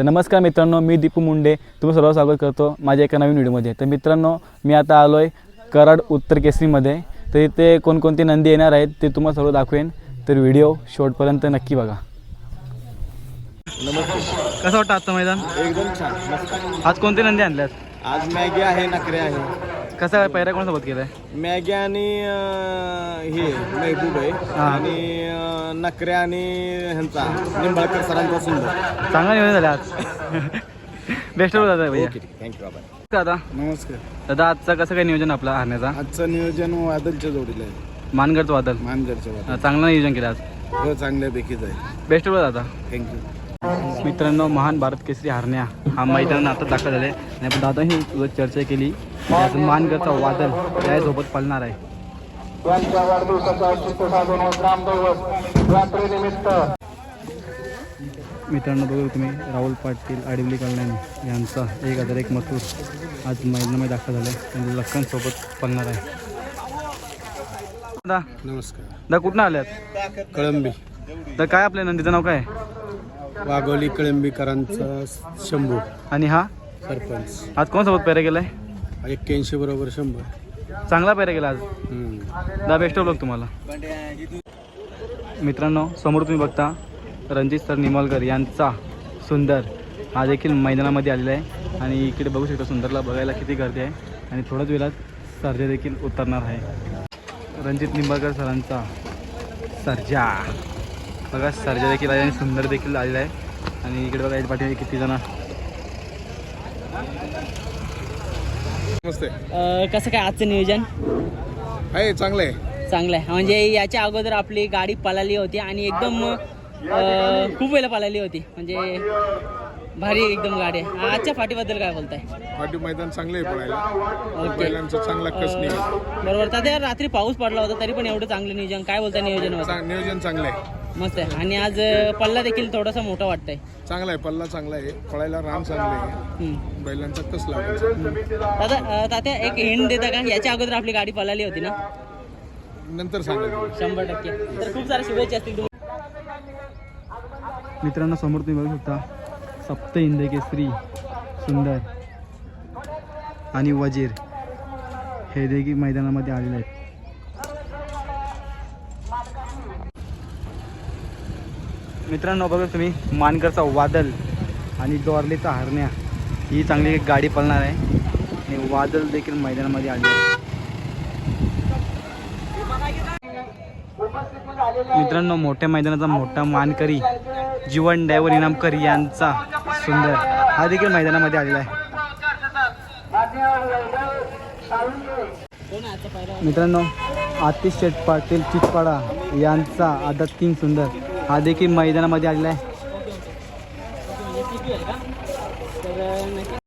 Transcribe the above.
तर नमस्कार मित्रांनो मी दीपू मुंडे. तुम्ही सर्व स्वागत करतो माझ्या एका नवीन व्हिडिओमध्ये. तर मित्रांनो मी आता आलो आहे कराड उत्तर केसरीमध्ये. तर इथे कोणकोणती नंदी येणार आहेत ते तुम्हाला सर्व दाखवेन. तर व्हिडिओ शेवटपर्यंत नक्की बघा. कसं वाटतं आजचं मैदान? एकदम छान मस्त. आज कोणते नंदी आणल्यात? आज मॅगी आहे नखरे आहे. कसं आहे पैरा कोणासोबत केलं आहे मॅगी आणि अं, हे महबूब आहे. हा. आणि अं, नखरे आणि ह्यांचा निंबाळकर सरांचा सुंदर. चांगलं नियोजन झालं आज. बेस्ट ऑफ दादा भैया. थँक्यू बाबा दादा. नमस्कार. दादा आजचं कसं काय नियोजन आपलं हारण्याचा? आजचं नियोजन वादलच्या जोडीला आहे. मानगडचं वादल. मानगडच्या वादल. चांगलं नियोजन केलं आज. हो चांगल्यापैकीच आहे. बेस्ट ऑफ दादा. थँक्यू मित्रांनो महान भारत केसरी हारण्या हा मैदान आता दाखल झाले. आणि आपण दादाही सोबत चर्चा केली. आज मानगडचा वादल त्यासोबत पळणार आहे. यांच्या वाढदिवसाचा औचित्य साधून ग्रामदैवत यात्रेनिमित्त. मित्रांनो बघू तुम्ही राहुल पाटील आडिवली कल्याण यांचा एक हजार एक मथूर आज मैदानामध्ये दाखल झाला आहे आणि लखनसोबत पळणार आहे. दादा नमस्कार. दादा कुठनं आल्यात? कळंबी. तर काय आपल्या नंदीचं नाव काय? आहे? वाघोली कळंबीकरांचा शंभू आणि हा? सरपंच. आज कोणासोबत पेरा केला आहे एक्क्याऐंशी बरोबर शंभर. चांगला पेरा केला आज. दा बेस्ट ऑफ लक तुम्हाला. मित्रांनो समोर तुम्ही बघता रणजित सर निमलकर यांचा सुंदर हा देखील मैदानामध्ये आलेला आहे. आणि इकडे बघू शकता सुंदरला बघायला किती गर्दी आहे. आणि थोड्याच वेळात सर्जा देखील उतरणार आहे. रणजित निंबाळकर सरांचा सर्जा. बघा सर्जा देखील आहे आणि सुंदर देखील आलेला आहे. आणि इकडे बघा याच्या पाठीमागे किती जण नमस्ते. कसं काय आजचं नियोजन? आहे चांगलं आहे चांगलं आहे म्हणजे याच्या अगोदर आपली गाडी पळाली होती आणि एकदम खूप वेळेला पळाली होती. म्हणजे भारी एकदम गाडी आहे. आजच्या फाटीबद्दल काय बोलताय? पाठी मैदान चांगलं आहे पळायला. ओके. बैलांचा चांगला कस निघेल बरोबर. तर रात्री पाऊस पडला होता तरी पण एवढं चांगलं नियोजन. काय बोलताय नियोजन नियोजन चांगलं आहे मस्त आहे. आणि आज पल्ला देखील थोडासा मोठा वाटतंय. चांगला आहे पल्ला चांगला आहे. पळायला रान चांगलं आहे. हम्म. बैलांचा कस लावायचा दादा तात्या एक हिंड देता का? याच्या अगोदर आपली गाडी पळाली होती ना? नंतर सांगायचं शंभर टक्के. तर खूप साऱ्या शुभेच्छा असतील. मित्रांनो समोर तुम्ही बघू शकता. सप्त इंद केसरी सुंदर. आणि वजीर. हे देखील मैदानामध्ये आलेले आहेत. मित्रांनो बघा तुम्ही मानकरचा वादल आणि डॉर्लीचा हरण्या. ही चांगली एक गाडी पळणार आहे. आणि वादल देखील मैदानामध्ये आली आहे. मित्रांनो मोठ्या मैदानाचा मोठा मानकरी जीवन डायवर इनामकर यांचा सुंदर. हा देखील मैदानामध्ये आलेला आहे. मित्रांनो आतिश शेटपाटील चिचपाडा यांचा आदत किंग सुंदर. हा देखील मैदानामध्ये आलेला आहे.